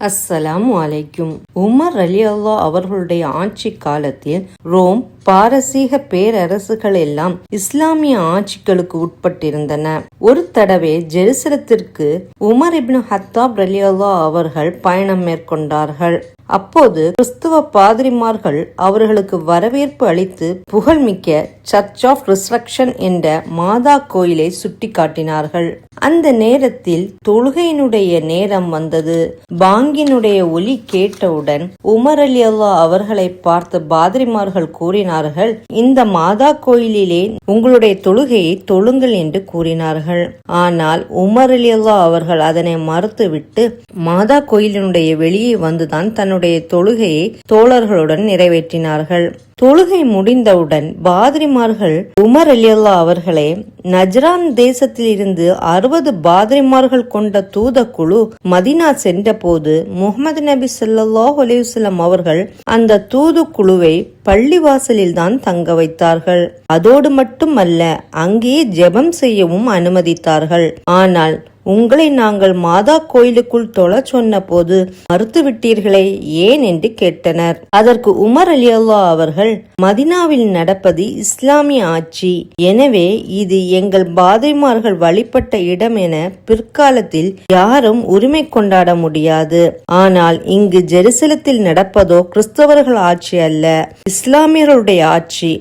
அஸ்ஸலாம் அலைக்கும். உமர் அலி அல்லா அவர்களுடைய ஆட்சி காலத்தில் ரோம் பாரசீக பேரரசுகள் எல்லாம் இஸ்லாமிய ஆட்சிகளுக்கு உட்பட்டிருந்தன. ஒரு தடவை ஜெருசலத்திற்கு உமர் இப்னு ஹத்தாப் ரலியல்லா அவர்கள் பயணம் மேற்கொண்டார்கள். அப்போது கிறிஸ்துவ பாதிரிமார்கள் அவர்களுக்கு வரவேற்பு அளித்து புகழ்மிக்க சர்ச் ஆஃப் ரிஸ்ட்ரக்ஷன் என்ற மாதா கோயிலை சுட்டிக்காட்டினார்கள். அந்த நேரத்தில் தொழுகையினுடைய நேரம் வந்தது. பாங்கினுடைய ஒலி கேட்டவுடன் உமர் அலி அல்லா அவர்களை பார்த்து பாதிரிமார்கள் கூறினார் கூறினார்கள் இந்த மாதா கோயிலிலே உங்களுடைய தொழுகையை தொழுங்கள் என்று கூறினார்கள். ஆனால் உமர் அலியல்லா அவர்கள் அதனை மறுத்துவிட்டு மாதா கோயிலினுடைய வெளியே வந்துதான் தன்னுடைய தொழுகையை தோழர்களுடன் நிறைவேற்றினார்கள். தொழுகை முடிந்தவுடன் பாதிரிமார்கள் உமர் அலியல்லா அவர்களே நஜ்ரான் தேசத்திலிருந்து அறுபது பாதிரிமார்கள் கொண்ட தூதக்குழு மதினா சென்றபோது முகமது நபி ஸல்லல்லாஹு அலைஹி அவர்கள் அந்த தூதுக்குழுவை பள்ளிவாசலில் தான் தங்க வைத்தார்கள். அதோடு மட்டுமல்ல அங்கே ஜெபம் செய்யவும் அனுமதித்தார்கள். ஆனால் உங்களை நாங்கள் மாதா கோயிலுக்குள் தொழ சொன்ன போது மறுத்துவிட்டீர்களே ஏன் என்று கேட்டனர். அதற்கு உமர் அலி அல்லா அவர்கள் மதினாவில் நடப்பது இஸ்லாமிய ஆட்சி. எனவே இது எங்கள் பாதைமார்கள் வழிபட்ட இடம் என பிற்காலத்தில் யாரும் உரிமை கொண்டாட முடியாது. ஆனால் இங்கு ஜெருசலத்தில் நடப்பதோ கிறிஸ்தவர்கள் ஆட்சி அல்ல இஸ்லாமியர்களுடைய ஆட்சி.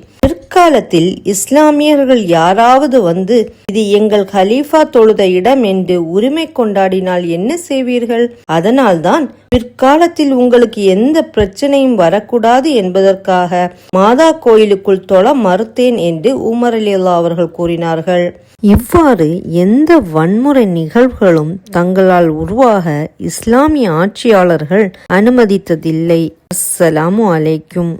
பிற்காலத்தில் இஸ்லாமியர்கள் யாராவது வந்து இது எங்கள் ஹலீஃபா தொழுத இடம் என்று உரிமை கொண்டாடினால் என்ன செய்வீர்கள்? அதனால்தான் பிற்காலத்தில் உங்களுக்கு எந்த பிரச்சனையும் வரக்கூடாது என்பதற்காக மாதா கோயிலுக்குள் தொழ மறுத்தேன் என்று உமர் அலில்லா அவர்கள் கூறினார்கள். இவ்வாறு எந்த வன்முறை நிகழ்வுகளும் தங்களால் உருவாக இஸ்லாமிய ஆட்சியாளர்கள் அனுமதித்ததில்லை. அஸ்ஸலாமு அலைக்கும்.